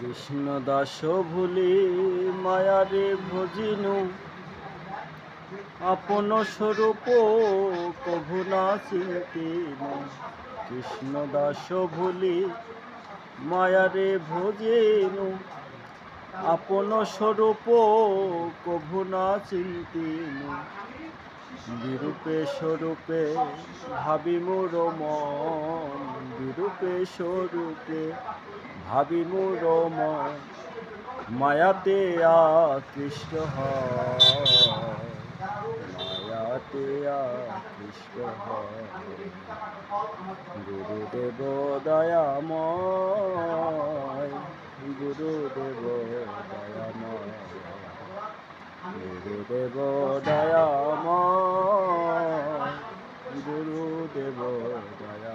কৃষ্ণ দাস ভুলি মায়ারে ভজিনু। আপন স্বরূপ কভু না চিন্তিনু কৃষ্ণ দাস ভুলি মায়ারে ভজিনু। আপন স্বরূপ কভু না চিন্তিনু বিরূপে স্বরূপে ভাবি মোর মন। বিরূপে স্বরূপে ভাবি মোর মায়াতে আকৃষ্ট হয়। মায়াতে আকৃষ্ট গুরুদেব দয়াময় গুরুদেব দয়াময়। গুরুদেব দয়াময় গুরুদেব দয়াময়।